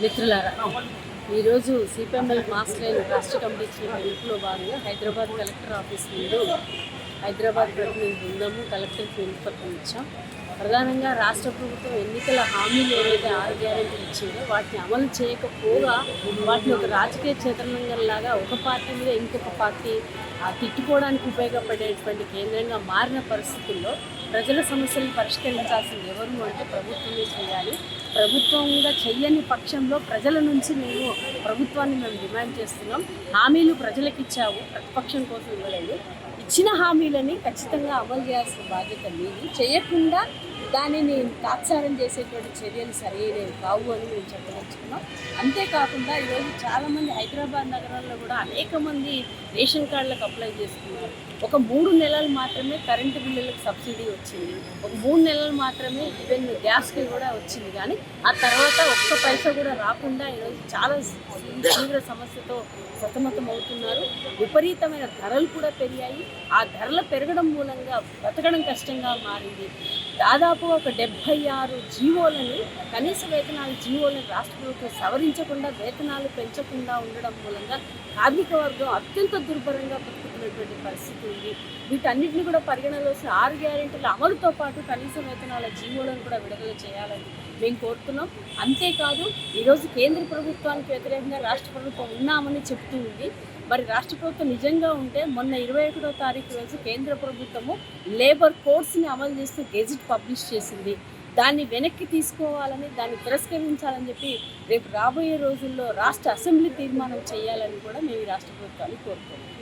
మిత్రులారా ఈరోజు CPML mass line రాష్ట్ర కమిటీ ఇచ్చిన పిలుపులో భాగంగా హైదరాబాద్ కలెక్టర్ ఆఫీస్ ముందు హైదరాబాద్ ప్రతినిధి బృందము కలెక్టర్కి వినపత్రం ఇచ్చాం ప్రధానంగా రాష్ట్ర ప్రభుత్వం ఎన్నికల హామీలు ఏవైతే ఆరు గ్యారెంటీలు ఇచ్చిందో వాటిని అమలు చేయకపోగా వాటిని ఒక రాజకీయ చదరంగంలాగా ఒక పార్టీ మీద ఇంకొక పార్టీ తిట్టుకోవడానికి ఉపయోగపడేటువంటి కేంద్రంగా మారిన పరిస్థితుల్లో ప్రజల సమస్యలను పరిష్కరించాల్సింది ఎవరు అంటే ప్రభుత్వమే చేయాలి. ప్రభుత్వంగా చెయ్యని పక్షంలో ప్రజల నుంచి మేము ప్రభుత్వాన్ని మేము డిమాండ్ చేస్తున్నాం. హామీలు ప్రజలకు ఇచ్చావు ప్రతిపక్షం కోసం ఇవ్వలేదు. ఇచ్చిన హామీలని ఖచ్చితంగా అమలు చేయాల్సిన బాధ్యత మీది. చేయకుండా దానిని తాత్సారం చేసేటువంటి చర్యలు సరైనవి కావు అని మేము చెప్పదలుచుకున్నాం. అంతేకాకుండా ఈరోజు చాలామంది హైదరాబాద్ నగరంలో కూడా అనేక మంది రేషన్ కార్డులకు అప్లై చేసుకున్నారు ఒక మూడు నెలలు మాత్రమే కరెంటు బిల్లులకు సబ్సిడీ వచ్చింది. ఒక మూడు నెలలు మాత్రమే ఈవెన్ గ్యాస్కి కూడా వచ్చింది. కానీ ఆ తర్వాత ఒక్క పైసా కూడా రాకుండా ఈరోజు చాలా తీవ్ర సమస్యతో సతమతం అవుతున్నారు విపరీతమైన ధరలు కూడా పెరిగాయి. ఆ ధరల పెరగడం మూలంగా బతకడం కష్టంగా మారింది. దాదాపు ఒక డెబ్భై ఆరు జీవోలని కనీస వేతనాలు జీవోలను రాష్ట్ర ప్రభుత్వం సవరించకుండా వేతనాలు పెంచకుండా ఉండడం మూలంగా కార్మిక వర్గం అత్యంత దుర్భరంగా బతుకుతున్నటువంటి పరిస్థితి ఉంది. వీటన్నిటిని కూడా పరిగణలో ఆరు గ్యారెంటీల అమలుతో పాటు కనీస వేతనాల జీవోలను కూడా విడుదల చేయాలని మేము కోరుతున్నాం. అంతేకాదు ఈరోజు కేంద్ర ప్రభుత్వానికి వ్యతిరేకంగా రాష్ట్ర ప్రభుత్వం ఉన్నామని చెప్తూ ఉంది. మరి రాష్ట్ర ప్రభుత్వం నిజంగా ఉంటే మొన్న ఇరవై ఒకటో తారీఖు రోజు కేంద్ర ప్రభుత్వము లేబర్ కోడ్స్ని అమలు చేస్తూ గెజిట్ పబ్లిష్ చేసింది. దాన్ని వెనక్కి తీసుకోవాలని దాన్ని తిరస్కరించాలని చెప్పి రేపు రాబోయే రోజుల్లో రాష్ట్ర అసెంబ్లీ తీర్మానం చేయాలని కూడా మేము ఈ రాష్ట్ర ప్రభుత్వాన్ని కోరుతున్నాం